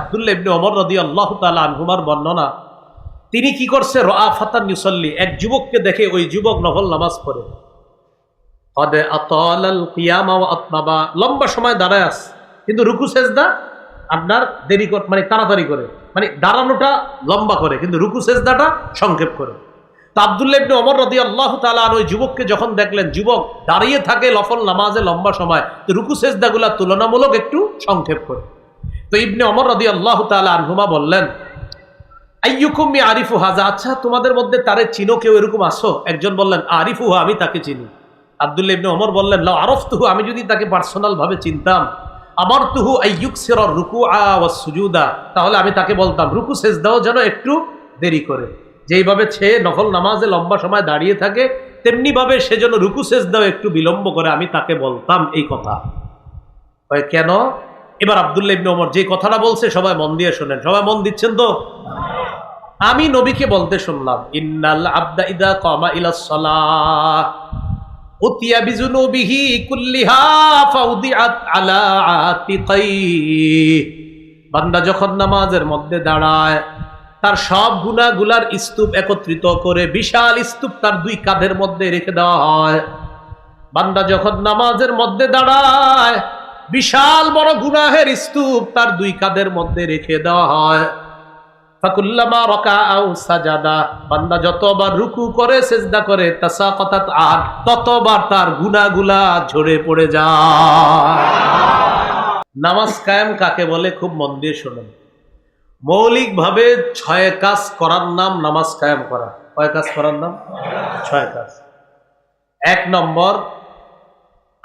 আব্দুল্লাহ ইবনে ওমর রাদিয়াল্লাহু তাআলা আনহুমার বর্ণনা, তিনি কি করছে? এক যুবককে দেখে ওই যুবক নফল নামাজ পড়ে। কদ আতালাল কিয়ামা লম্বা সময় দাঁড়ায় আস কিন্তু রুকু, সেজদা আপনার দেরি মানে তাড়াতাড়ি করে। মানে দাঁড়ানোটা লম্বা করে, কিন্তু রুকু, সেজদাটা সংক্ষেপ করে। তা আবদুল্লাহ ইবনে ওমর রাদিয়াল্লাহু তাআলা আর ওই যুবককে যখন দেখলেন, যুবক দাঁড়িয়ে থাকে লফল নামাজে লম্বা সময়, তো রুকু, সেজদাগুলা তুলনামূলক একটু সংক্ষেপ করে। তো ইবনে অমর রদি আল্লাহ আনহুমা বললেন, আইয়ুকুমি আরিফু হাজা আচ্ছা তোমাদের মধ্যে তারে চিনো কেউ? এরকম আসো। একজন বললেন আরিফু আমি তাকে চিনি। আবদুল্লাহ ইবনে অমর বললেন লাও আরফ তুহু আমি যদি তাকে পার্সোনাল ভাবে চিনতাম। আমার তুহু আইয়ুক সের রুকু সুজুদা। তাহলে আমি তাকে বলতাম, রুকু সেজদাও যেন একটু দেরি করে। যেইভাবে সে নফল নামাজে লম্বা সময় দাঁড়িয়ে থাকে তেমনি ভাবে সে যেন রুকু সেজদাও একটু বিলম্ব করে, আমি তাকে বলতাম এই কথা। কেন? এবার আবদুল্লাহ ইবনে ওমর যে কথাটা বলছে সবাই মন দিয়ে শোনেন। সবাই মন দিচ্ছেন তো? আমি নবীকে বলতে শুনলাম, ইন্নাল আবদা ইদা কমা ইলা সালাহ, উতিয়া বিজুনুবিহি কুল্লিহা ফাউদিআত আলা আতিকাই বান্দা যখন নামাজের মধ্যে দাঁড়ায়, তার সব গুনাহগুলার স্তূপ একত্রিত করে বিশাল স্তূপ তার দুই কাঁধের মধ্যে রেখে দেওয়া হয়। বান্দা যখন নামাজের মধ্যে দাঁড়ায় বিশাল বড় গুনাহের স্তূপ তার দুই কাঁধের মধ্যে রেখে দেওয়া হয়। ফাকুল্লামা রকা বান্দা যতবার রুকু করে, সেজদা করে আর ততবার তার গুনাগুলা ঝরে পড়ে নামাজ কায়েম কাকে বলে? খুব মৌলিকভাবে ছয় কাজ করার নাম নামাজ কায়েম করা। কয় কাজ করার নাম? ছয় কাজ। এক নম্বর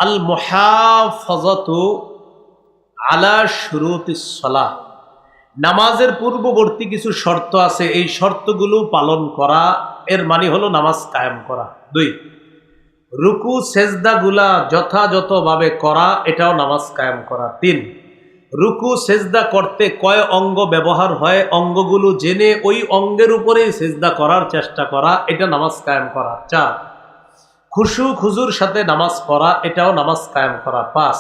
আল মুহাফাজাতু আলা শুরুতিস সালাহ। নামাজের পূর্ববর্তী কিছু শর্ত আছে, এই শর্তগুলো পালন করা, এর মানে হলো নামাজ কায়েম করা। দুই, রুকু সেজদাগুলা যথাযথভাবে করা, এটাও নামাজ কায়েম করা। তিন, রুকু, সেজদা করতে কয় অঙ্গ ব্যবহার হয়, অঙ্গগুলো জেনে ওই অঙ্গের উপরেই সেজদা করার চেষ্টা করা, এটা নামাজ কায়েম করা। চার খুশু খুজুর সাথে নামাজ পড়া, এটাও নামাজ কায়েম করা। পাঁচ,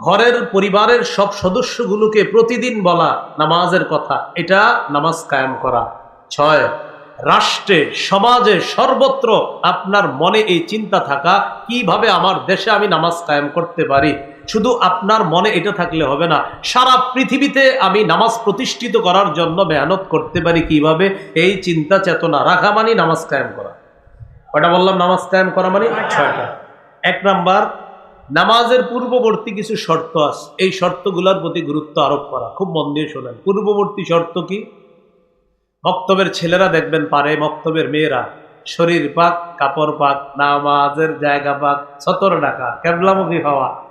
ঘরের পরিবারের সব সদস্যগুলোকে প্রতিদিন বলা নামাজের কথা, এটা নামাজ কায়েম করা। ছয়, রাষ্ট্রে, সমাজে সর্বত্র আপনার মনে এই চিন্তা থাকা, কীভাবে আমার দেশে আমি নামাজ কায়েম করতে পারি? শুধু আপনার মনে এটা থাকলে হবে না, সারা পৃথিবীতে আমি নামাজ প্রতিষ্ঠিত করার জন্য মেহনত করতে পারি কীভাবে? এই চিন্তা চেতনা রাখা মানে নামাজ কায়েম করা। কটা বললাম? নামাজ কায়েম করা মানে ছয়টা। এক নাম্বার, নামাজের পূর্ববর্তী কিছু শর্ত আছে। এই শর্তগুলোর প্রতি গুরুত্ব আরোপ করা। খুব মন দিয়ে শোনেন। পূর্ববর্তী শর্ত কি? মক্তবের ছেলেরা দেখবেন পারে, মক্তবের মেয়েরা। শরীর পাক, কাপড় পাক, নামাজের জায়গা পাক, সতর ডাকা, কেবলামুখী হওয়া।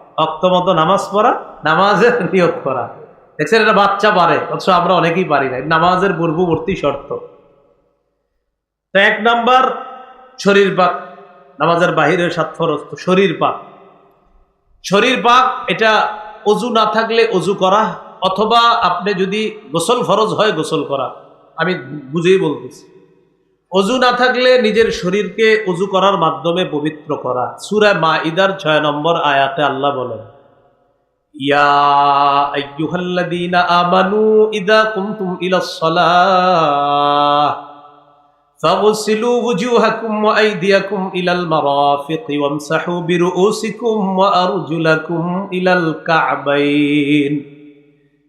মতো নামাজ পড়া, নামাজের নিয়োগ করা। দেখছেন, এটা বাচ্চা পারে, অথচ আমরা অনেকেই পারি না। নামাজের পূর্ববর্তী শর্ত। তো এক নাম্বার শরীর পাক, নামাজের বাহিরের স্বার্থরস্ত শরীর পাক। শরীর পাক, এটা অজু না থাকলে অজু করা, অথবা আপনি যদি গোসল ফরজ হয় গোসল করা। আমি বুঝেই বলতেছি। অজু না থাকলে নিজের শরীরকে অজু করার মাধ্যমে পবিত্র করা। সুরায় মা ইদার ছয় নম্বর আয়াতে আল্লাহ বলেন, ইয়া আমানু ইযা কুমতুম ইলা فاغسلوا وجوهكم وأيديكم إلى المرافق وامسحوا برؤوسكم وأرجلكم إلى الكعبين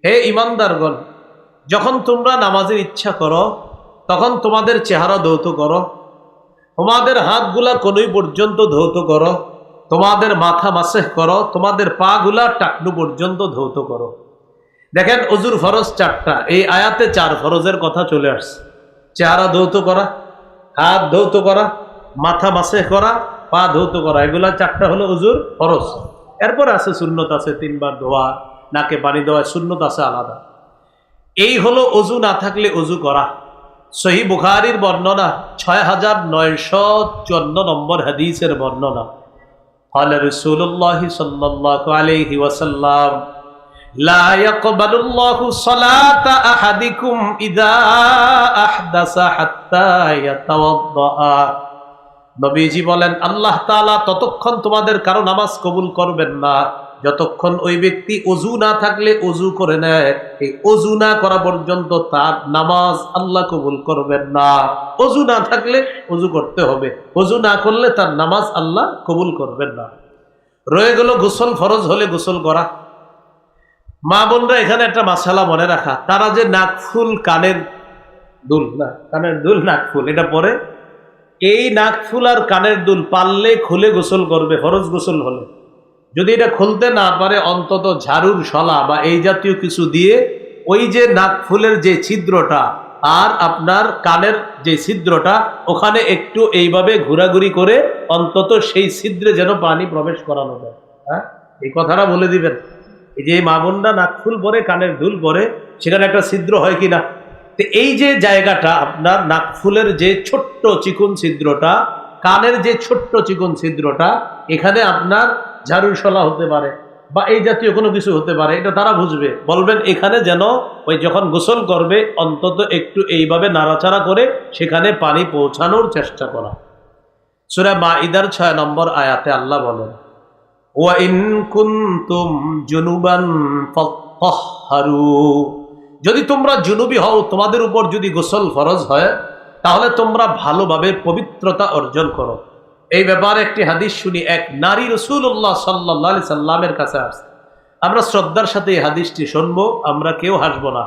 হে ইমানদারগণ যখন তোমরা নামাজের ইচ্ছা করো তখন তোমাদের চেহারা ধৌত করো তোমাদের হাতগুলা কোনই পর্যন্ত ধৌত করো তোমাদের মাথা মাসেহ করো তোমাদের পা গুলা টাকনু পর্যন্ত ধৌত করো দেখেন অজুর ফরজ চারটা এই আয়াতে চার ফরজের কথা চলে আসছে চেহারা ধৌত করা হাত ধৌত করা, মাথা মাসে করা, পা ধৌত করা, এগুলা চারটা হলো অজুর খরচ এরপর আছে শূন্যত আছে, তিনবার ধোয়া, নাকে পানি দেওয়া শূন্যত আছে আলাদা। এই হলো অজু না থাকলে অজু করা। সহি বুখারির বর্ণনা ছয় হাজার নয়শো চুয়ান্ন নম্বর হাদিসের বর্ণনা। হলে রসুল্লাহ সাল্লাহ আলহি ওয়াসাল্লাম لا يقبل الله صلاة أحدكم إذا أحدث حتى يتوضأ নবীজি বলেন আল্লাহ তাআলা ততক্ষণ তোমাদের কারো নামাজ কবুল করবেন না যতক্ষণ ওই ব্যক্তি অজু না থাকলে অজু করে নেয় এই অজু না করা পর্যন্ত তার নামাজ আল্লাহ কবুল করবেন না অজু না থাকলে অজু করতে হবে অজু না করলে তার নামাজ আল্লাহ কবুল করবেন না রয়ে গেল গোসল ফরজ হলে গোসল করা মা বোনরা এখানে একটা মাসালা মনে রাখা। তারা যে নাকফুল কানের দুল না, কানের দুল নাকফুল, এটা পরে এই নাকফুল আর কানের দুল পারলে খুলে গোসল করবে, ফরজ গোসল হলে। যদি এটা খুলতে না পারে, অন্তত ঝাড়ুর শলা বা এই জাতীয় কিছু দিয়ে ওই যে নাকফুলের যে ছিদ্রটা আর আপনার কানের যে ছিদ্রটা, ওখানে একটু এইভাবে ঘোরাঘুরি করে অন্তত সেই ছিদ্রে যেন পানি প্রবেশ করানো যায়। হ্যাঁ? এই কথাটা বলে দিবেন। এই যে মা বোনরা নাকফুল পরে কানের দুল পরে সেখানে একটা ছিদ্র হয় কি না তো এই যে জায়গাটা, আপনার নাকফুলের যে ছোট্ট চিকুন ছিদ্রটা, কানের যে ছোট্ট চিকুন ছিদ্রটা, এখানে আপনার ঝাড়ুর শলা হতে পারে বা এই জাতীয় কোনো কিছু হতে পারে, এটা তারা বুঝবে। বলবেন, এখানে যেন ওই যখন গোসল করবে, অন্তত একটু এইভাবে নাড়াচাড়া করে সেখানে পানি পৌঁছানোর চেষ্টা করা। সুরা মা ইদার ছয় নম্বর আয়াতে আল্লাহ বলেন যদি তোমরা জুনুবি হও, তোমাদের উপর যদি গোসল ফরজ হয়, তাহলে তোমরা ভালোভাবে পবিত্রতা অর্জন করো। এই ব্যাপারে একটি হাদিস শুনি, এক নারী রসুল্লাহ সাল্লাহ সাল্লামের কাছে আসছে। আমরা শ্রদ্ধার সাথে এই হাদিসটি শুনব, আমরা কেউ হাসবো না।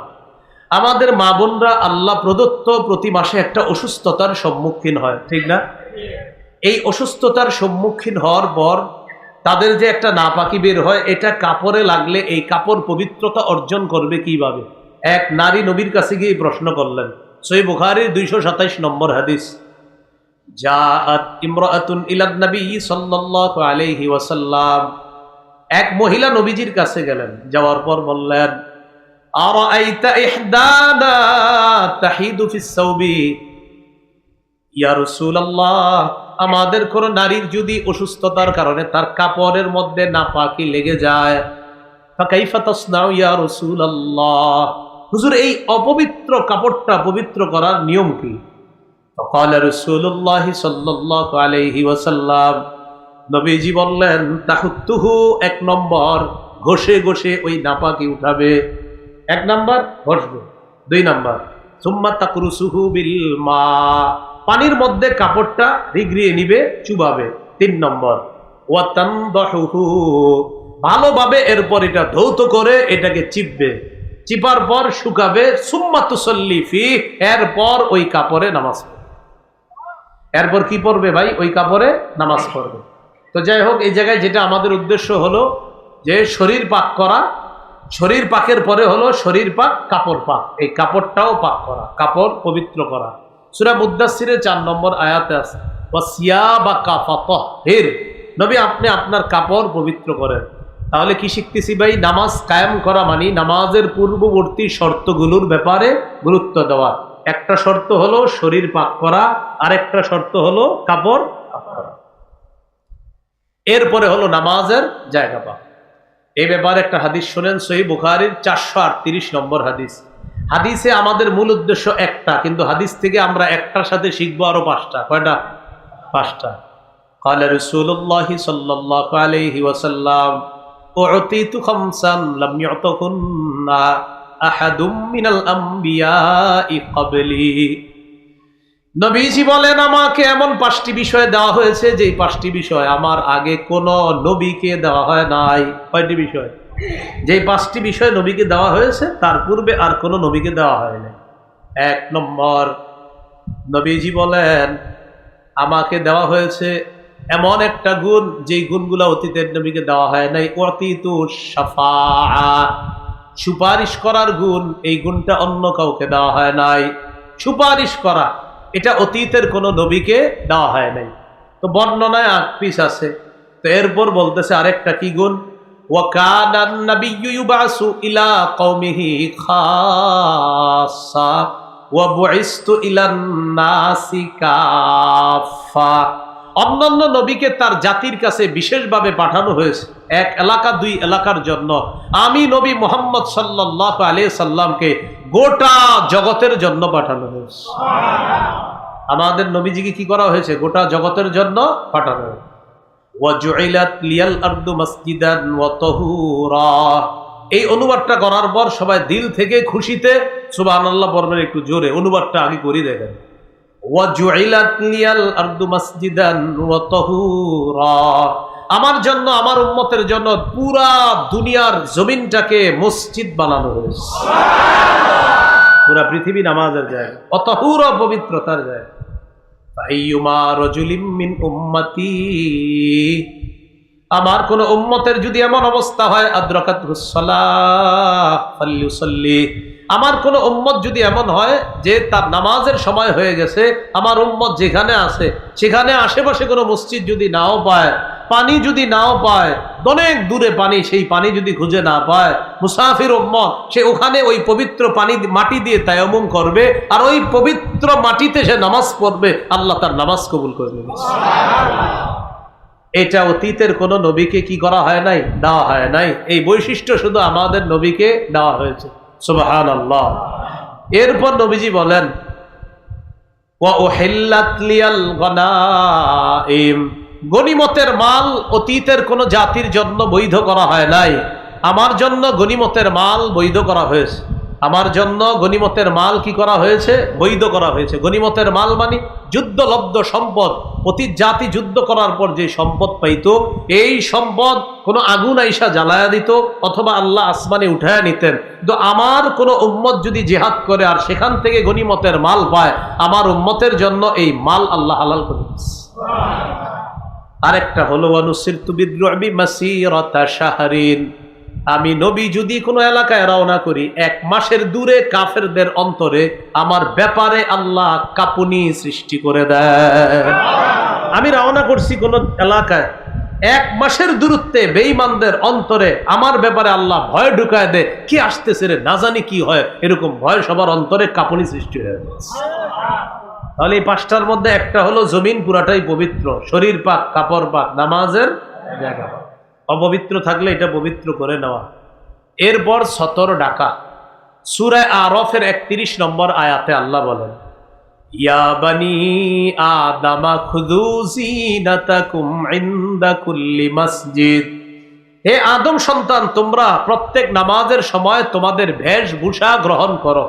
আমাদের মা বোনরা আল্লাহ প্রদত্ত প্রতি মাসে একটা অসুস্থতার সম্মুখীন হয়, ঠিক না? এই অসুস্থতার সম্মুখীন হওয়ার পর তাদের যে একটা নাপাকি বের হয়, এটা কাপড়ে লাগলে এই কাপড় পবিত্রতা অর্জন করবে কীভাবে? এক নারী নবীর কাছে গিয়ে প্রশ্ন করলেন। সই বুখারির দুইশো সাতাইশ নম্বর হাদিস। এক মহিলা নবীজির কাছে গেলেন, যাওয়ার পর বললেন ইয়া আমাদের কোন নারীর যদি অসুস্থতার কারণে তার কাপড়ের মধ্যে নাপাকি লেগে যায় ফাকাইফা তাসনাউ ইয়া রাসূলুল্লাহ হুজুর এই অপবিত্র কাপড়টা পবিত্র করার নিয়ম কি فقال رسول الله صلى الله عليه وسلم নবীজি বললেন তাহুত্তুহু এক নম্বর ঘষে ঘষে ওই নাপাকি উঠাবে এক নম্বর ঘষবে দুই নম্বর সুম্মা তাকরুসুহু বিল মা পানির মধ্যে কাপড়টা রিগড়িয়ে নিবে, চুবাবে। তিন নম্বর ভালোভাবে এরপর এটা ধৌত করে এটাকে চিপবে। চিপার পর শুকাবে, সুম্মা তুসল্লি ফি এরপর ওই কাপড়ে নামাজ পড়বে। এরপর কি পড়বে ভাই? ওই কাপড়ে নামাজ পড়বে। তো যাই হোক, এই জায়গায় যেটা আমাদের উদ্দেশ্য হলো, যে শরীর পাক করা, শরীর পাকের পরে হলো শরীর পাক, কাপড় পাক। এই কাপড়টাও পাক করা, কাপড় পবিত্র করা। সুরা মুদাসিরের চার নম্বর আয়াতে আছে নবী আপনি আপনার কাপড় পবিত্র করেন। তাহলে কি শিখতেছি ভাই? নামাজ কায়েম করা মানে নামাজের পূর্ববর্তী শর্তগুলোর ব্যাপারে গুরুত্ব দেওয়া। একটা শর্ত হলো শরীর পাক করা আর একটা শর্ত হলো কাপড় করা। এরপরে হলো নামাজের জায়গা পাক এই ব্যাপারে একটা হাদিস শোনেন, সহি বুখারির চারশো আটত্রিশ নম্বর হাদিস। হাদিসে আমাদের মূল উদ্দেশ্য একটা কিন্তু হাদিস থেকে আমরা একটার সাথে শিখবো আরো পাঁচটা কয়টা পাঁচটা قال رسول الله صلى الله عليه وسلم أعطيت خمسا لم يعطهن أحد من الأنبياء قبلي নবীজি বলেন আমাকে এমন পাঁচটি বিষয় দেওয়া হয়েছে যে পাঁচটি বিষয় আমার আগে কোন নবীকে দেওয়া হয় নাই কয়টি বিষয় যে পাঁচটি বিষয় নবীকে দেওয়া হয়েছে, তার পূর্বে আর কোনো নবীকে দেওয়া হয়নি। এক নম্বর, নবীজি বলেন, আমাকে দেওয়া হয়েছে এমন একটা গুণ, যেই গুণগুলো অতীতের নবীকে দেওয়া হয় নাই। অতীত সাফা সুপারিশ করার গুণ, এই গুণটা অন্য কাউকে দেওয়া হয় নাই। সুপারিশ করা, এটা অতীতের কোনো নবীকে দেওয়া হয় নাই। তো বর্ণনায় আট পিস আছে। তো এরপর বলতেছে আরেকটা কি গুণ? وكان النبي يبعث إلى قومه خاصة وبعثت إلى الناس كافة অন্যান্য নবীকে তার জাতির কাছে বিশেষভাবে পাঠানো হয়েছে এক এলাকা দুই এলাকার জন্য আমি নবী মোহাম্মদ সাল্লাহ আলিয়া সাল্লামকে গোটা জগতের জন্য পাঠানো হয়েছে আমাদের নবীজিকে কি করা হয়েছে গোটা জগতের জন্য পাঠানো হয়েছে ওয়াজুইলাত লিয়াল আরদু মাসজিদান ওয়া তাহুরা। এই অনুবাদটা করার পর সবাই দিল থেকে খুশিতে সুবহানাল্লাহ একটু জোরে অনুবাদটা আগে করি দেখেন। ওয়াজুইলাত লিয়াল আরদু মাসজিদান ওয়া তাহুরা। আমার জন্য আমার উম্মতের জন্য পুরা দুনিয়ার জমিনটাকে মসজিদ বানানো হয়েছে। পুরা পৃথিবী নামাজের জায়গা। অতহুর পবিত্রতার জায়গা ফাইয়ুমা রজুলিম মিন উম্মতি আমার কোন উম্মতের যদি এমন অবস্থা হয় আদ্রকাত আমার কোন উম্মত যদি এমন হয় যে তার নামাজের সময় হয়ে গেছে, আমার উম্মত যেখানে আছে, সেখানে আশেপাশে কোনো মসজিদ যদি নাও পায়, পানি যদি নাও পায়, অনেক দূরে পানি, সেই পানি যদি খুঁজে না পায়, মুসাফির উম্মত, সে ওখানে ওই পবিত্র পানি মাটি দিয়ে তায়ামুম করবে আর ওই পবিত্র মাটিতে সে নামাজ পড়বে, আল্লাহ তার নামাজ কবুল করে নেবে। এটা অতীতের কোন নবীকে কি করা হয় নাই? দেওয়া হয় নাই। এই বৈশিষ্ট্য শুধু আমাদের নবীকে দেওয়া হয়েছে। সুবাহান আল্লাহ এরপর নবীজি বলেন গনিমতের মাল অতীতের কোনো জাতির জন্য বৈধ করা হয় নাই। আমার জন্য গনিমতের মাল বৈধ করা হয়েছে। আমার জন্য গনিমতের মাল কি করা হয়েছে? বৈধ করা হয়েছে। গনিমতের মাল মানে যুদ্ধলব্ধ সম্পদ। অতীত জাতি যুদ্ধ করার পর যে সম্পদ পাইতো, এই সম্পদ কোনো আগুন আইসা জ্বালায়া দিত অথবা আল্লাহ আসমানে উঠায়া নিতেন। কিন্তু আমার কোনো উম্মত যদি জেহাদ করে আর সেখান থেকে গনিমতের মাল পায়, আমার উম্মতের জন্য এই মাল আল্লাহ হালাল করে আরেকটা হলো অনুসিরতু বিদ্রোহী মাসিরতা শাহরিন। আমি নবী যদি কোনো এলাকায় রওনা করি, এক মাসের দূরে কাফেরদের অন্তরে আমার ব্যাপারে আল্লাহ কাপুনি সৃষ্টি করে দেয় আমি রওনা করছি কোন এলাকায়, এক মাসের দূরত্বে বেঈমানদের অন্তরে আমার ব্যাপারে আল্লাহ ভয় ঢুকায় দেয়, কি আসতেছে রে, না জানি কি হয়, এরকম ভয় সবার অন্তরে কাপুনি সৃষ্টি হয়ে তাহলে এই পাঁচটার মধ্যে একটা হলো জমিন, পুরাটাই পবিত্র, শরীর পাক, কাপড় পাক, নামাজের জায়গা পাক। অপবিত্র থাকলে এটা পবিত্র করে নেওয়া। এরপর সতর ডাকা। সুরায় আরফের একত্রিশ নম্বর আয়াতে আল্লাহ বলেন, ইয়া বানি আদামা খুদু জিনাতাকুম ইনদা কুল্লি মসজিদ। হে আদম সন্তান, তোমরা প্রত্যেক নামাজের সময় তোমাদের বেশভূষা গ্রহণ করো।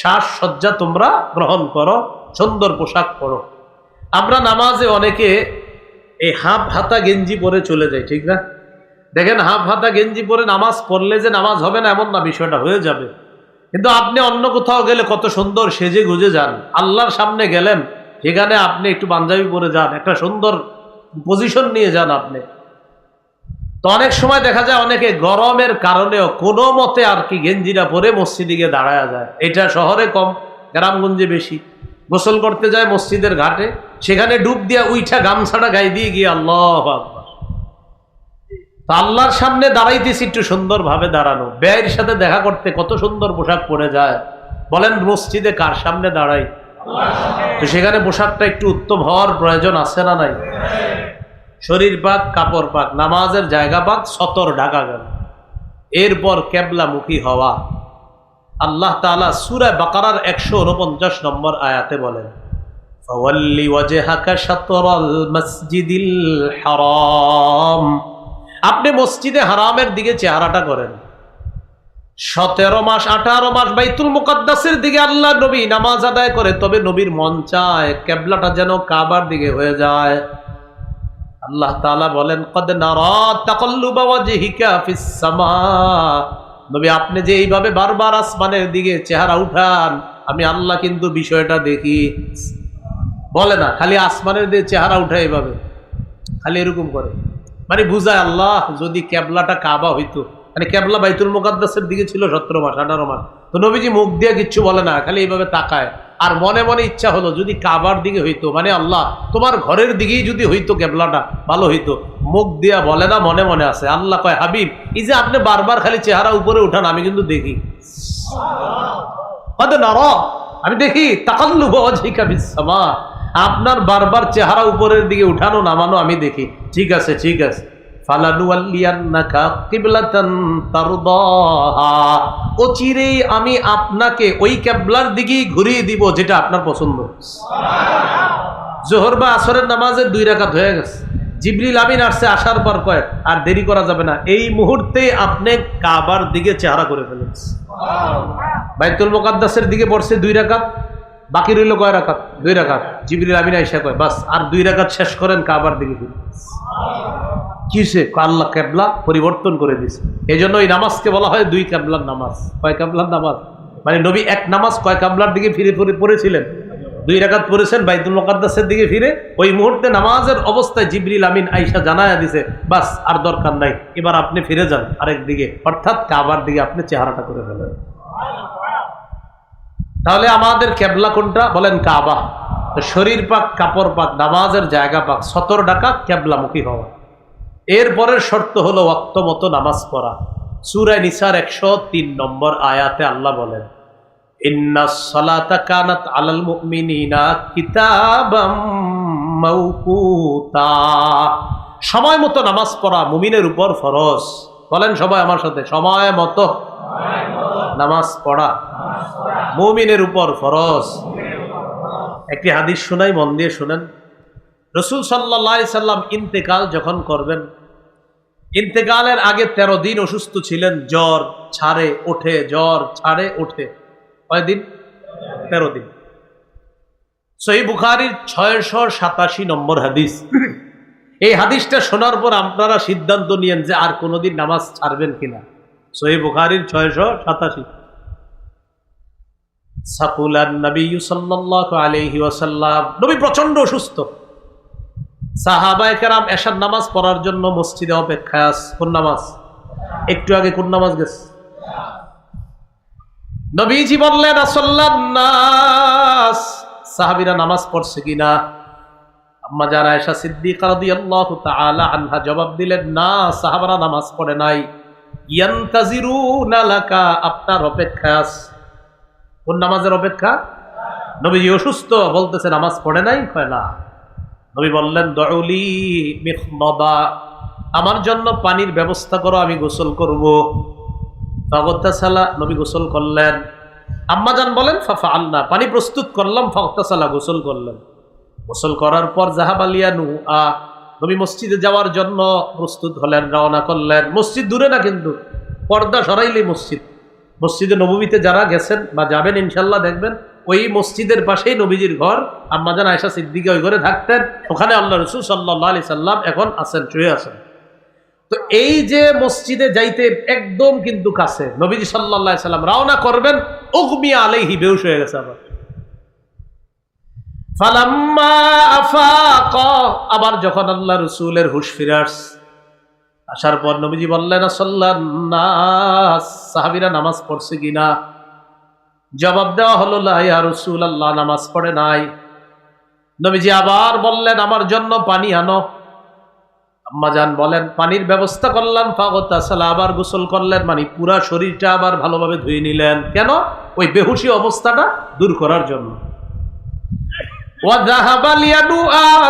সাজসজ্জা তোমরা গ্রহণ করো, সুন্দর পোশাক পরো। আমরা নামাজে অনেকে এই হাফ হাতা গেঞ্জি পরে চলে যাই, ঠিক না? দেখেন হাফ হাতা গেঞ্জি পরে নামাজ পড়লে যে নামাজ হবে না এমন না, বিষয়টা হয়ে যাবে। কিন্তু আপনি অন্য কোথাও গেলে কত সুন্দর সেজে গুজে যান। আল্লাহর সামনে গেলেন, সেখানে আপনি একটু পাঞ্জাবি পরে যান, একটা সুন্দর পজিশন নিয়ে যান আপনি। তো অনেক সময় দেখা যায় অনেকে গরমের কারণেও কোনো মতে আর কি গেঞ্জিটা পরে মসজিদে গিয়ে দাঁড়ায় যায়। এটা শহরে কম, গ্রামগঞ্জে বেশি। গোসল করতে যায় মসজিদের ঘাটে, সেখানে ডুব দিয়া উইঠা গামছাটা গায়ে দিয়ে গিয়ে আল্লাহ আকবার। তো আল্লাহর সামনে দাঁড়াইতেছি একটু সুন্দর ভাবে দাঁড়ানো ব্যয়ের সাথে দেখা করতে কত সুন্দর পোশাক পরে যায় বলেন মসজিদে কার সামনে দাঁড়াই তো সেখানে পোশাকটা একটু উত্তম হওয়ার প্রয়োজন আছে না নাই শরীর পাক কাপড় পাক নামাজের জায়গা পাক সতর ঢাকা গেল এরপর কেবলামুখী হওয়া আল্লাহ তালা সুরা বাকারার একশো উনপঞ্চাশ নম্বর আয়াতে বলেন فولي وجهك شطر المسجد الحرام আপনি মসজিদে হারামের দিকে চেহারাটা করেন। সতেরো মাস, আঠারো মাস বাইতুল মুকদ্দাসের দিকে আল্লাহ নবী নামাজ আদায় করে, তবে নবীর মন চায় কেবলাটা যেন কাবার দিকে হয়ে যায়। আল্লাহ তাআলা বলেন, কদ নবী, আপনি যে এইভাবে বারবার আসমানের দিকে চেহারা উঠান, আমি আল্লাহ কিন্তু বিষয়টা দেখি। বলে না, খালি আসমানের দিকে চেহারা উঠে এইভাবে। খালি এরকম করে। মানে বুঝায় আল্লাহ যদি ক্যাবলাটা কাবা হইতো। মানে ক্যাবলা বাইতুল মুকাদ্দাসের দিকে ছিল সতেরো মাস আঠারো মাস। তো নবীজি মুখ দিয়ে কিচ্ছু বলে না খালি এইভাবে তাকায়। আর মনে মনে ইচ্ছা হলো যদি কাবার দিকে হইতো মানে আল্লাহ তোমার ঘরের দিকেই যদি হইতো ক্যাবলাটা ভালো হইতো। মুখ দিয়া বলে না মনে মনে আছে। আল্লাহ কয় হাবিব এই যে আপনি বারবার খালি চেহারা উপরে উঠান আমি কিন্তু দেখি। কত নর আমি দেখি তাকাল্লু বিশ্বমা আপনার বারবার চেহারা উপরের দিকে উঠানো নামানো আমি দেখি। ঠিক আছে ঠিক আছে। অচিরেই আমি আপনাকে ওই ক্যাবলার দিকেই ঘুরিয়ে দিব যেটা আপনার পছন্দ। জোহর বা আসরের নামাজের দুই রাকাত হয়ে গেছে। জিবরিল আমিন আসছে আসার পর কয় আর দেরি করা যাবে না। এই মুহূর্তে আপনি কাবার দিকে চেহারা করে ফেলেন। বাইতুল মোকাদ্দাসের দিকে পড়ছে দুই রাকাত। বাকি রইল কয় রাকাত? দুই রাকাত। জিবরিল আমিন আইসা কয়, বাস, আর দুই রাকাত শেষ করেন কাবার দিকে কিসে আল্লাহ কেবলা পরিবর্তন করে দিয়েছে। এই জন্য এই নামাজকে বলা হয় দুই কেবলার নামাজ। কয় কেবলার নামাজ? মানে নবী এক নামাজ কয় কাবলার দিকে ফিরে ফিরে পড়েছিলেন। দুই রাকাত পড়েছেন বাইদুল মোকাদ্দাসের দিকে ফিরে। ওই মুহূর্তে নামাজের অবস্থায় জিবরিল আমিন আইসা জানায়া দিছে, বাস, আর দরকার নাই, এবার আপনি ফিরে যান আরেক দিকে। অর্থাৎ কাবার দিকে আপনি চেহারাটা করে ফেলেন। তাহলে আমাদের কেবলা কোনটা? বলেন কাবা। শরীর পাক, কাপড় পাক, নামাজের জায়গা পাক, সতর ডাকা কেবলামুখী হওয়া। এরপরের শর্ত হলো ওয়াক্ত মতো নামাজ পড়া। সুরায় নিসার একশো তিন নম্বর আয়াতে আল্লাহ বলেন সময় মতো নামাজ পড়া মুমিনের উপর ফরজ। বলেন সবাই আমার সাথে, সময় মতো। নামাজ পড়া মুমিনের উপর ফরজ। একটি হাদিস শোনাই, মন দিয়ে শুনেন। রসুল সাল্লাহ সাল্লাম ইন্তেকাল যখন করবেন, ইন্তেকালের আগে তেরো দিন অসুস্থ ছিলেন, জ্বর ছাড়ে ওঠে, জ্বর ছাড়ে ওঠে। কয়দিন তেরো দিন। সহি বুখারির ছয়শো সাতাশি নম্বর হাদিস। এই হাদিসটা শোনার পর আপনারা সিদ্ধান্ত নিয়েন যে আর কোনোদিন নামাজ ছাড়বেন কিনা। সহি বুখারির ছয়শো সাতাশি। সাকুলান নবী আলাইহি ওয়াসাল্লাম। নবী প্রচণ্ড অসুস্থ। সাহাবায়ে নামাজ পড়ার জন্য মসজিদে অপেক্ষায় আস কোন নামাজ? একটু আগে কোন নামাজ গেছে? নবীজি বললেন নাস। সাহাবীরা নামাজ পড়ছে কিনা? আম্মা যারা এসা সিদ্দিকা আনহা জবাব দিলেন, না, সাহাবারা নামাজ পড়ে নাই। আপনার অপেক্ষা কোন নামাজের অপেক্ষা? নবীজি অসুস্থ, বলতেছে, নামাজ পড়ে নাই? কয়, না। নবী বললেন, দউলি মিখনবা আমার জন্য পানির ব্যবস্থা করো, আমি গোসল করব। ফাগতাসালা, নবী গোসল করলেন। আম্মাজান বলেন ফাফা আল্লাহ পানি প্রস্তুত করলাম, ফাগতাসালা, গোসল করলেন। গোসল করার পর জাহাবালিয়া নু আ নবী মসজিদে যাওয়ার জন্য প্রস্তুত হলেন, রওনা করলেন। মসজিদ দূরে না কিন্তু, পর্দা সরাইলেই মসজিদ। মসজিদে নবমীতে যারা গেছেন বা যাবেন, ইনশাল্লাহ দেখবেন, ওই মসজিদের পাশেই নবীজির ঘর। আম্মাজান আয়সা সিদ্দিকে ওই ঘরে থাকতেন, ওখানে আল্লাহ রসুল সাল্লাহ আলি সাল্লাম এখন আছেন, শুয়ে আছেন। তো এই যে মসজিদে যাইতে একদম কিন্তু কাছে, নবীজি সাল্লাহ সাল্লাম রওনা করবেন উগমিয়া আলাইহি বেউস হয়ে গেছে আবার। আবার যখন আল্লাহ রসুলের হুশ ফিরে আসার পর নবীজি বললেন সাহাবিরা নামাজ পড়ছে কিনা? জবাব দেওয়া হলো রসুল আল্লাহ নামাজ পড়ে নাই। নবীজি আবার বললেন, আমার জন্য পানি আনো। আম্মা যান বলেন, পানির ব্যবস্থা করলাম ফাগতাসালা আবার গোসল করলেন মানে পুরা শরীরটা আবার ভালোভাবে ধুয়ে নিলেন। কেন? ওই বেহুশি অবস্থাটা দূর করার জন্য।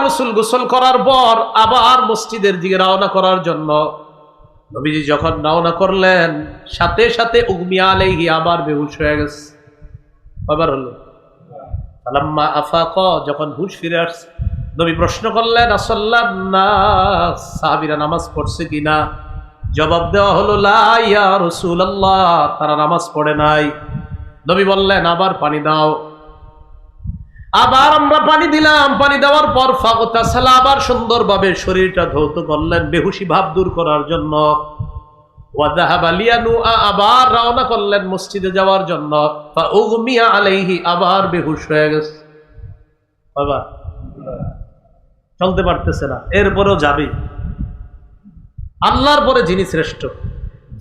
রসুল গোসল করার পর আবার মসজিদের দিকে রওনা করার জন্য। নবীজি যখন রওনা করলেন, সাথে সাথে উগমিয়া আলাইহি আবার বেহুশ হয়ে গেছে। আবার হলো? আলাম্মা আফাক, যখন হুশ ফিরে আসছে। নবী প্রশ্ন করলেন আসল্লাম না, সাহাবিরা নামাজ পড়ছে কিনা? জবাব দেওয়া হলো লাইয়া রসুল আল্লাহ তারা নামাজ পড়ে নাই। নবী বললেন, আবার পানি দাও। আবার আমরা পানি দিলাম, পানি দেওয়ার পর ফাগতা সালা আবার সুন্দরভাবে শরীরটা ধৌত করলেন বেহুশি ভাব দূর করার জন্য। আবার রওনা করলেন মসজিদে যাওয়ার জন্য। আলাইহি, আবার বেহুশ হয়ে গেছে। আবার চলতে পারতেছে না, এরপরেও যাবে। আল্লাহর পরে যিনি শ্রেষ্ঠ,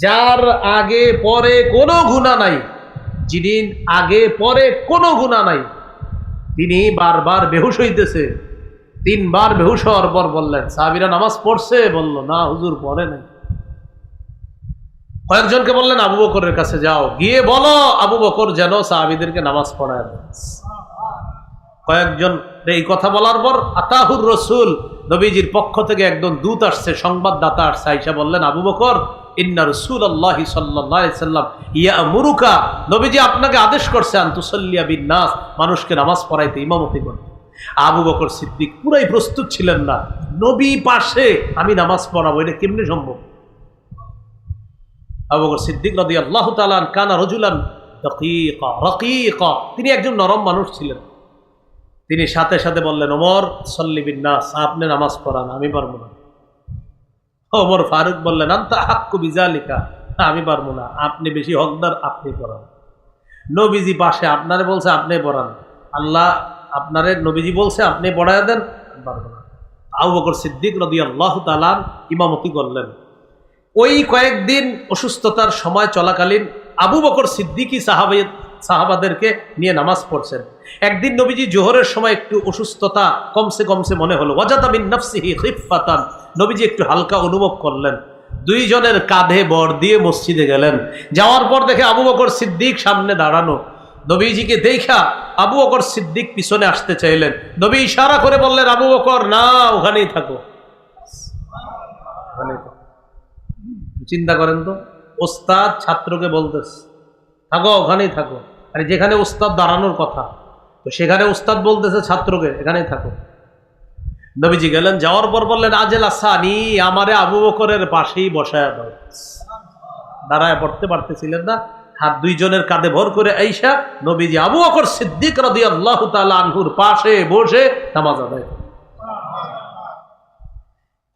যার আগে পরে কোনো গুণা নাই, যিনি আগে পরে কোনো গুণা নাই তিনি বারবার বেহুশ হইতেছে। তিনবার বেহুশ হওয়ার পর বললেন, সাহাবিরা নামাজ পড়ছে? বলল, না, হুজুর, পড়ে নাই। কয়েকজনকে বললেন, আবু বকরের কাছে যাও। গিয়ে বলো, আবু বকর যেন সাহাবিদেরকে নামাজ পড়ায়। কয়েকজন এই কথা বলার পর আতাহুর রসুল নবীজির পক্ষ থেকে একজন দূত আসছে, সংবাদদাতা আসছে, আইসা বললেন, আবু বকর ইন্না সাল্লাম ইয়া মুরুকা নবীজি আপনাকে আদেশ মানুষকে নামাজ পড়াইতে, ইমামতি করতে। আবু বকর সিদ্দিক পুরাই প্রস্তুত ছিলেন না, নবী পাশে আমি নামাজ পড়াবো, এটা সম্ভব? আবু বকর সিদ্দিক রদি আল্লাহ তালান কানা রজুলান তিনি একজন নরম মানুষ ছিলেন। তিনি সাথে সাথে বললেন, ওমর সল্লিবিন নাস আপনি নামাজ পড়ান, আমি পারব না। ওমর ফারুক বললেন, আন্তা হাক্কু বিজালিকা? আমি পারব না। আপনি বেশি হকদার, আপনি পড়ান নবীজি পাশে আপনারে বলছে, আপনি পড়ান আল্লাহ আপনারে নবীজি বলছে, আপনি পড়ায় দেন পারব না। আবু বকর সিদ্দিক রদি আল্লাহ তালান ইমামতি করলেন। ওই কয়েকদিন অসুস্থতার সময় চলাকালীন আবু বকর সিদ্দিকি সাহাবে সাহাবাদেরকে নিয়ে নামাজ পড়ছেন। একদিন নবীজি জোহরের সময় একটু অসুস্থতা কমসে কমসে মনে হলো। ওয়াজাদামিন নবীজি একটু হালকা অনুভব করলেন। দুইজনের কাঁধে বর দিয়ে মসজিদে গেলেন। যাওয়ার পর দেখে আবু বকর সিদ্দিক সামনে দাঁড়ানো। নবীজিকে দেখা আবু বকর সিদ্দিক পিছনে আসতে চাইলেন। নবী ইশারা করে বললেন, আবু বকর, না, ওখানেই থাকো। ওখানেই থাকো। চিন্তা করেন তো, ওস্তাদ ছাত্রকে বলতেছে থাকো, ওখানেই থাকো। আরে যেখানে উস্তাদ দাঁড়ানোর কথা, তো সেখানে উস্তাদ বলতেছে ছাত্রকে, এখানেই থাকো। নবীজি গেলেন, যাওয়ার পর বললেন, আজেল আসানি, আমারে আবু বকরের পাশেই বসায় দাও। দাঁড়ায় পড়তে পারতেছিলেন না, হাত দুইজনের কাঁধে ভর করে আইসা নবীজি আবু বকর সিদ্দিক রদি আল্লাহ আনহুর পাশে বসে নামাজ আদায়।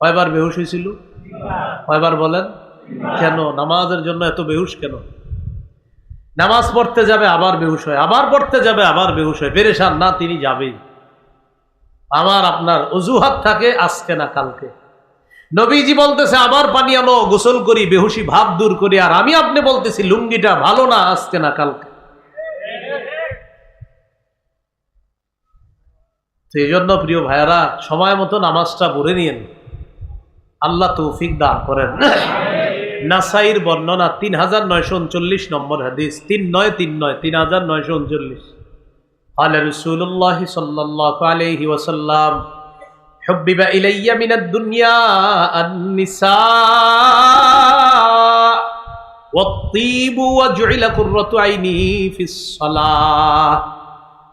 কয়বার বেহুশ হয়েছিল কয়বার বলেন? কেন? নামাজের জন্য এত বেহুশ কেন? নামাজ পড়তে যাবে, আবার বেহুশ হয়। আবার পড়তে যাবে, আবার বেহুশ হয়। পেরেশান না, তিনি যাবেই। আমার আপনার অজুহাত থাকে আজকে না কালকে। নবীজি বলতেছে, আবার পানি আনো, গোসল করি, বেহুশি ভাব দূর করি। আর আমি আপনি বলতেছি, লুঙ্গিটা ভালো না আজকে না কালকে। সেই জন্য প্রিয় ভাইয়ারা, সময় মতো নামাজটা পড়ে নিয়েন। আল্লাহ তৌফিক দান করেন। নাসাইর বর্ণনা তিন হাজার নয়শো উনচল্লিশ নম্বর হাদিস তিন নয় তিন নয় তিন হাজার নয়শো উনচল্লিশ قال رسول الله صلى الله عليه وسلم حبب إلي من الدنيا النساء والطيب وجعل قرة عيني في الصلاة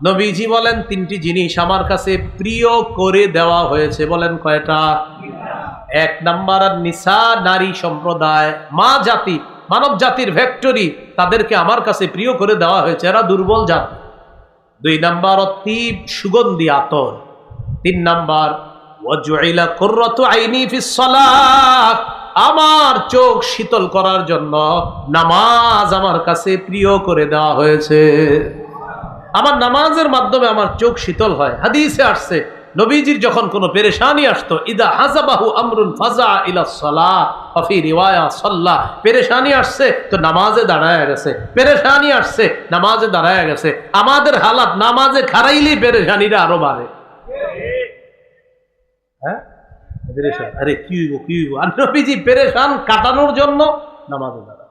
নবীজি বলেন তিনটি জিনিস আমার কাছে প্রিয় করে দেওয়া হয়েছে বলেন কয়টা এক নাম্বার নিসা নারী সম্প্রদায়, মা জাতি, মানব জাতির ভেক্টরি তাদেরকে আমার কাছে প্রিয় করে দেওয়া হয়েছে, এরা দুর্বল জাতি। দুই নাম্বার অতীব সুগন্ধি আতর। তিন নাম্বার আমার চোখ শীতল করার জন্য নামাজ আমার কাছে প্রিয় করে দেওয়া হয়েছে। আমার নামাজের মাধ্যমে আমার চোখ শীতল হয়। হাদিসে আসছে নবীজির যখন কোনো পেরেশানি আসতো, ইদা হাজাবাহু আমরুন ফাজা ইলা সালাহ অফি রিওয়ায়া সাল্লাহ পেরেশানি আসছে, তো নামাজে দাঁড়ায় গেছে। পেরেশানি আসছে, নামাজে দাঁড়ায় গেছে। আমাদের হালাত নামাজে খারাইলেই পেরেশানিটা আরও বাড়ে। হ্যাঁ? আরে, কি হইব কি হইব? আর নবীজি পেরেশান কাটানোর জন্য নামাজে দাঁড়ায়।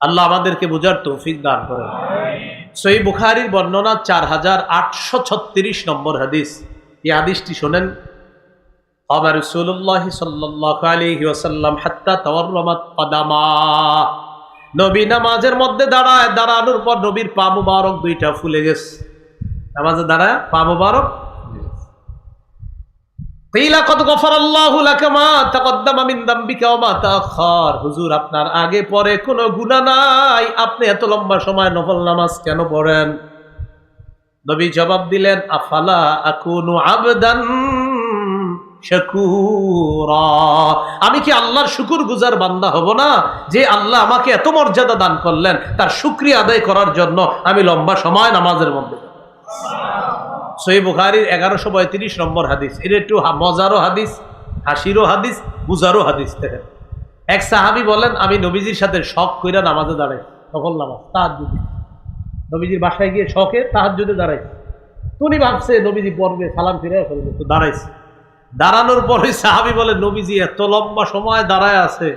আল্লাহ আমাদেরকে বোঝার তৌফিক দান করেন। সই বুখারির বর্ণনা চার হাজার আটশো ছত্রিশ নম্বর হাদিস। এই হাদিসটি শোনেন আবার রসুল্লাহ সাল্লাহ আলহি ওসাল্লাম হাত্তা তাওয়ারমাত নবী নামাজের মধ্যে দাঁড়ায়, দাঁড়ানোর পর নবীর পা মুবারক দুইটা ফুলে গেছে। নামাজে দাঁড়ায়, পা মুবারক কিলা কত গফর আল্লাহু লাকা মা তাকদ্দামা মিন যামবিকা ওয়া মা তাআখার হুজুর, আপনার আগে পরে কোনো নাই। আপনি এত লম্বা সময় নামাজ কেন পড়েন? জবাব দিলেন, আফালা আমি কি আল্লাহর শুকুর গুজার বান্দা হব না? যে আল্লাহ আমাকে এত মর্যাদা দান করলেন, তার শুক্রিয়া আদায় করার জন্য আমি লম্বা সময় নামাজের মধ্যে সই বুখারির এগারোশো পঁয়ত্রিশ নম্বর হাদিস। এটা একটু মজারও হাদিস, হাসিরও হাদিস বুঝারও হাদিস দেখেন। এক সাহাবি বলেন, আমি নবীজির সাথে শখ কইরা নামাজে দাঁড়াই তখন নামাজ তাহার যদি নবীজির বাসায় গিয়ে শখে তাহার যদি দাঁড়াই উনি ভাবছে, নবীজি পড়বে, সালাম ফিরে ফেলবে। তো দাঁড়াইছে। দাঁড়ানোর পরে সাহাবি বলে, নবীজি, এত লম্বা সময় দাঁড়ায় আছে।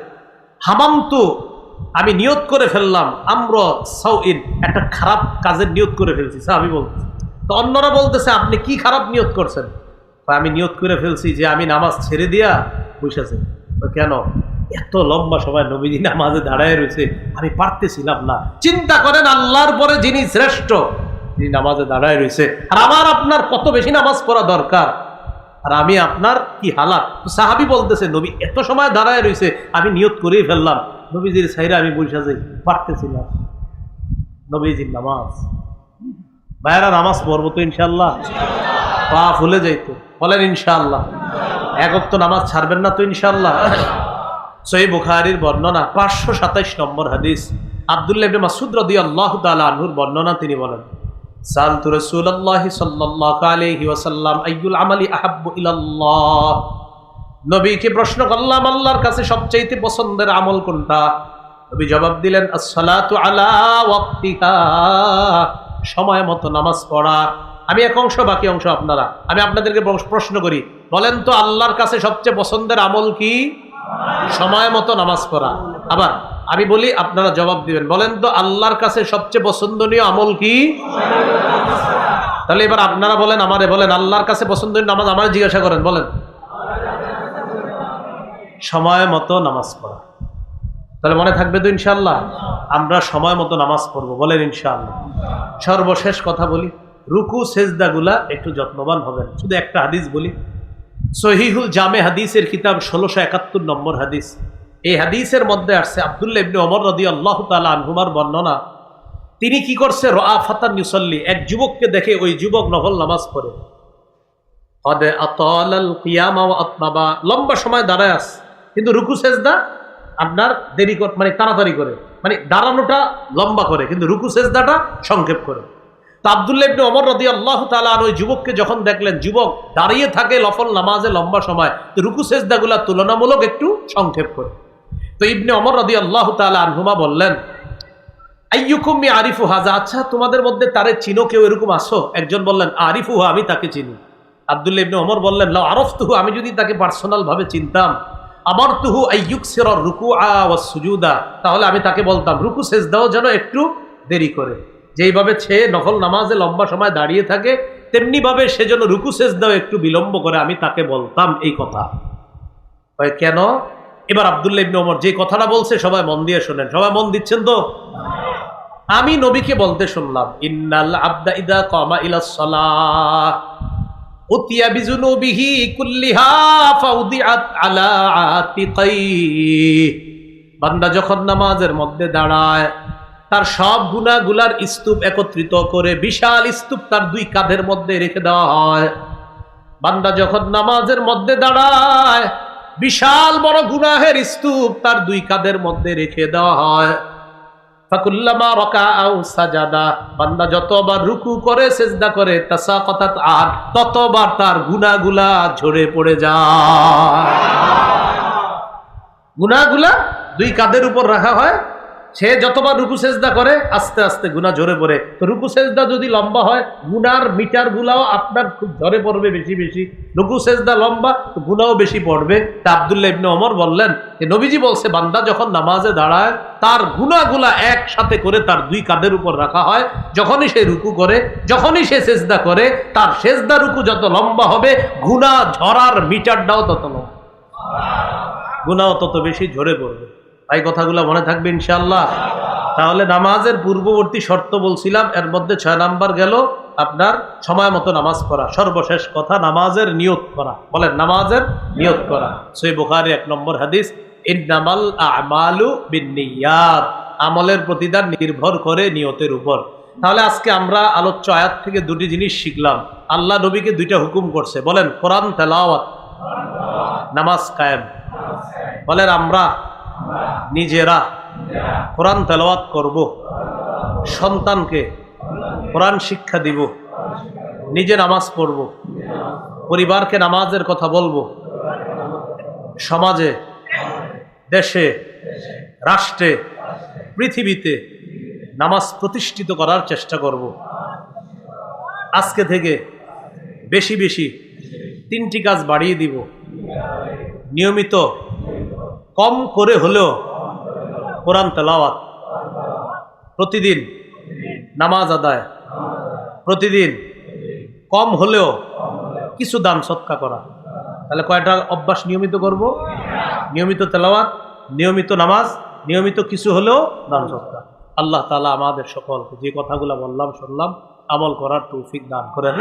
হামাম তো, আমি নিয়ত করে ফেললাম, আম্র সাউইন, একটা খারাপ কাজের নিয়ত করে ফেলছি। সাহাবি বলতেছে। তো অন্যরা বলতেছে, আপনি কি খারাপ নিয়ত করছেন? আমি নিয়ত করে ফেলছি যে আমি নামাজ ছেড়ে দিয়া বসেছি কেন? এত লম্বা সময় নবীজি নামাজে দাঁড়ায় রয়েছে, আমি পারতেছিলাম না। চিন্তা করেন, আল্লাহর পরে যিনি শ্রেষ্ঠ, তিনি নামাজে দাঁড়ায় রয়েছে। আর আমার আপনার কত বেশি নামাজ পড়া দরকার? আর আমি আপনার কি হালাত? সাহাবি বলতেছে, নবী, এত সময় দাঁড়ায় রয়েছে, আমি নিয়ত করেই ফেললাম। নবীজির সাইরে আমি বসে যাই পারতেছি না নবীজির নামাজ? ভাইয়েরা নামাজ পড়ব তো ইনশাল্লাহ পা ফুলে যাইতো। বলেন ইনশাল্লাহ একক নামাজ ছাড়বেন না তো ইনশাল্লাহ সই বুখারির বর্ণনা, পাঁচশো সাতাইশ নম্বর হাদিস। আব্দুল্লাহ ইবনে মাসুদ রাদিয়াল্লাহু তাআলা আনহুর বর্ণনা তিনি বলেন, সালতু রাসূলুল্লাহ সাল্লাল্লাহু আলাইহি ওয়াসাল্লাম, আইয়ুল আমালি আহাব্বু ইলাল্লাহ। নবীকে প্রশ্ন করলাম, আল্লাহর কাছে সবচাইতে পছন্দের আমল কোনটা? নবী জবাব দিলেন, আসসালাতু আলা ওয়াক্তিহা। সময় মতো নামাজ পড়া। আমি এক অংশ, বাকি অংশ আপনারা। আমি আপনাদেরকে প্রশ্ন করি, বলেন তো আল্লাহর কাছে সবচেয়ে পছন্দের আমল কি? সময় মতো নামাজ পড়া। আবার আমি বলি, আপনারা জবাব দিবেন, বলেন তো আল্লাহর কাছে সবচেয়ে পছন্দনীয় আমল কি? তাহলে এবার আপনারা বলেন, আমারে বলেন, আল্লাহর কাছে পছন্দনীয় নামাজ আমার জিজ্ঞাসা করেন, বলেন। সময় মতো নামাজ পড়া। তাহলে মনে থাকবে তো ইনশাল্লাহ আমরা সময় মতো নামাজ পড়ব, বলেন ইনশাআল্লাহ। সর্বশেষ কথা বলি, রুকু, সেজদাগুলা একটু যত্নবান হবেন। শুধু একটা হাদিস বলি, সহিহুল জামে হাদিসের কিতাব ষোলোশো একাত্তর নম্বর হাদিস। এই হাদিসের মধ্যে আসছে আবদুল্লাহ ইবনে ওমর রদি আল্লাহ তালা আনহুমার বর্ণনা, তিনি কি করছে রা ফাতান নিউসল্লি এক যুবককে দেখে ওই যুবক নফল নামাজ পড়ে। লম্বা সময় দাঁড়ায় আস কিন্তু রুকু, সেজদা আপনার দেরি মানে তাড়াতাড়ি করে। মানে দাঁড়ানোটা লম্বা করে, কিন্তু রুকু সেজদাটা সংক্ষেপ করে। তো আবদুল্লাহ ইবনে ওমর রদি আল্লাহ তালা ওই যুবককে যখন দেখলেন, যুবক দাঁড়িয়ে থাকে লফল নামাজে লম্বা সময়, তো রুকু সেজদাগুলা তুলনামূলক একটু সংক্ষেপ করে। তো ইবনে অমর রদি আল্লাহ তালা আনহুমা বললেন, আইয়ুকুমি আরিফু হাজা আচ্ছা তোমাদের মধ্যে তারে চিনো কেউ? এরকম আসো একজন বললেন আরিফু আমি তাকে চিনি। আবদুল্লাহ ইবনে অমর বললেন, লাউ আরফ তুহু আমি যদি তাকে পার্সোনাল ভাবে চিনতাম আমার তুহু আইয়ুক সেরর রুকু আ সুজুদা। তাহলে আমি তাকে বলতাম, রুকু সেজদাও যেন একটু দেরি করে। যেইভাবে সে নফল নামাজে লম্বা সময় দাঁড়িয়ে থাকে, তেমনিভাবে সে যেন রুকু সেজদাও একটু বিলম্ব করে আমি তাকে বলতাম এই কথা। কেন? এবার আবদুল্লাহ ইবনে ওমর যে কথাটা বলছে সবাই মন দিয়ে শোনেন। সবাই মন দিচ্ছেন তো? আমি নবীকে বলতে শুনলাম, ইন্নাল আবদা ইদা কমা ইলা সালাহ। কুল্লিহা আলা বান্দা যখন নামাজের মধ্যে দাঁড়ায়, তার সব গুনাহগুলার স্তূপ একত্রিত করে বিশাল স্তূপ তার দুই কাঁধের মধ্যে রেখে দেওয়া হয়। বান্দা যখন নামাজের মধ্যে দাঁড়ায়, বিশাল বড় গুনাহের স্তূপ তার দুই কাঁধের মধ্যে রেখে দেওয়া হয়। রকা বান্দা যতবার রুকু করে করে কথা আর ততবার তার গুনাগুলা ঝরে পড়ে গুনাগুলা দুই কাদের উপর রাখা হয় সে যতবার রুকু সেজদা করে, আস্তে আস্তে গুণা ঝরে পড়ে। তো রুকু সেজদা যদি লম্বা হয়, গুনার মিটার গুলাও আপনার খুব ঝরে পড়বে বেশি বেশি। রুকু সেজদা লম্বা, তো গুনাও বেশি পড়বে। তা আবদুল্লাহ ইবনে ওমর বললেন যে, নবীজি বলছে, বান্দা যখন নামাজে দাঁড়ায়, তার গুনাগুলা একসাথে করে তার দুই কাঁধের উপর রাখা হয়। যখনই সে রুকু করে, যখনই সে সেজদা করে, তার সেজদা রুকু যত লম্বা হবে গুনা ঝরার মিটারটাও তত লম্বা। গুনাও তত বেশি ঝরে পড়বে। ভাই কথাগুলো মনে থাকবে ইনশাল্লাহ তাহলে নামাজের পূর্ববর্তী শর্ত বলছিলাম, এর মধ্যে ছয় নাম্বার গেল আপনার সময় মতো নামাজ পড়া। সর্বশেষ কথা, নামাজের নিয়ত করা। বলেন, নামাজের নিয়ত করা। সই বুখারি এক নম্বর হাদিস, ইন্নামাল আমালু বিনিয়াত আমলের প্রতিদান নির্ভর করে নিয়তের উপর। তাহলে আজকে আমরা আলোচ্য আয়াত থেকে দুটি জিনিস শিখলাম। আল্লাহ নবীকে দুইটা হুকুম করছে। বলেন, কোরআন তেলাওয়াত, নামাজ কায়েম। বলেন, আমরা নিজেরা কোরআন তেলাওয়াত করব, সন্তানকে কোরআন শিক্ষা দিব, নিজে নামাজ পড়ব, পরিবারকে নামাজের কথা বলব, সমাজে, দেশে, রাষ্ট্রে, পৃথিবীতে নামাজ প্রতিষ্ঠিত করার চেষ্টা করব। আজকে থেকে বেশি বেশি তিনটি কাজ বাড়িয়ে দিব। নিয়মিত কম করে হলেও কোরআন তেলাওয়াত। প্রতিদিন নামাজ আদায়। প্রতিদিন কম হলেও কিছু দান সৎকা করা। তাহলে কয়টা অভ্যাস নিয়মিত করব? নিয়মিত তেলাওয়াত, নিয়মিত নামাজ, নিয়মিত কিছু হলেও দান সৎকা আল্লাহ তালা আমাদের সকলকে যে কথাগুলো বললাম, শুনলাম, আমল করার তৌফিক দান করেন।